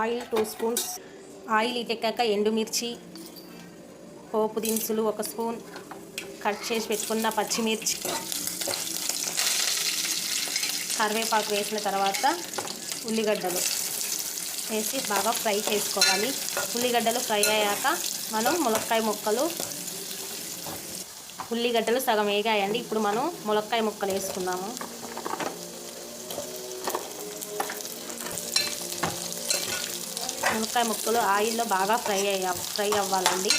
Oil two spoons oil ఇటెక్కాక ఎండుమిర్చి పోపు దినుసులు ఒక స్పూన్ కట్ చేసి పెట్టుకున్న పచ్చిమిర్చి కరివేపాకు వేసిన తర్వాత ఉల్లిగడ్డలు వేసి బాగా ఫ్రై చేసుకోవాలి. ఉల్లిగడ్డలు ఫ్రై అయ్యాక మనం ములక్కాయ ముక్కలు ఉల్లిగడ్డలు సగం వేగాయండి. ఇప్పుడు మనం ములక్కాయ ముక్కలు వేసుకున్నాము మునక్కాయ ముక్కలు ఆయిల్లో బాగా ఫ్రై అయ్యా ఫ్రై అవ్వాలండి.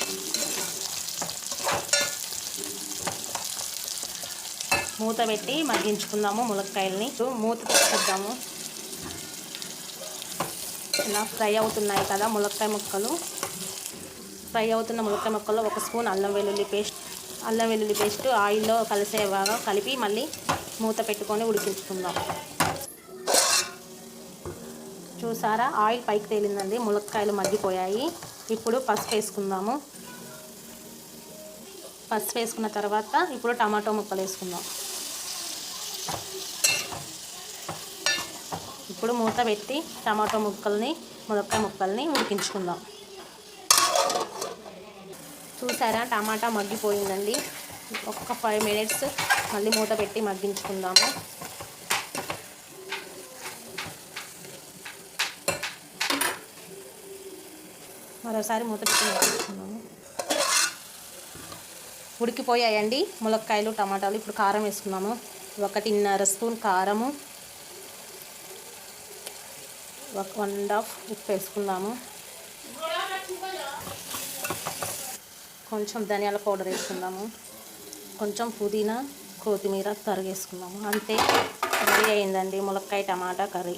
మూత పెట్టి మగ్గించుకుందాము ములక్కాయలని ఇప్పుడు మూత తీసుకొద్దాము ఇలా ఫ్రై అవుతున్నాయి కదా ములక్కాయ ముక్కలు. ఫ్రై అవుతున్న ములక్కాయ ముక్కల్లో ఒక స్పూన్ అల్లం వెల్లుల్లి పేస్ట్ అల్లం వెల్లుల్లి పేస్ట్ ఆయిల్లో కలిసేలాగా కలిపి మళ్ళీ మూత పెట్టుకొని ఉడికించుకుందాం. చూసారా? ఆయిల్ పైకి తేలిందండి. ములక్కాయలు మగ్గిపోయాయి. ఇప్పుడు పసుపు వేసుకుందాము. పసుపు వేసుకున్న తర్వాత ఇప్పుడు టమాటో ముక్కలు వేసుకుందాం. ఇప్పుడు మూత పెట్టి టమాటో ముక్కల్ని ములక్కాయ ముక్కల్ని ఉడికించుకుందాం. చూసారా? టమాటా మగ్గిపోయిందండి. ఒక్క ఫైవ్ మినిట్స్ మళ్ళీ మూత పెట్టి మగ్గించుకుందాము. మరోసారి మూత పెట్టుకున్నాము ఉడికిపోయాయండి ములక్కాయలు టమాటాలు. ఇప్పుడు కారం వేసుకున్నాము ఒకటిన్నర స్పూన్ కారము. ఒక వన్ అండ్ హాఫ్ ఉప్పు వేసుకుందాము. కొంచెం ధనియాల పౌడర్ వేసుకుందాము. కొంచెం పుదీనా కొత్తిమీర తరిగేసుకుందాము. అంతే రెడీ అయిందండి ములక్కాయ టమాటా కర్రీ.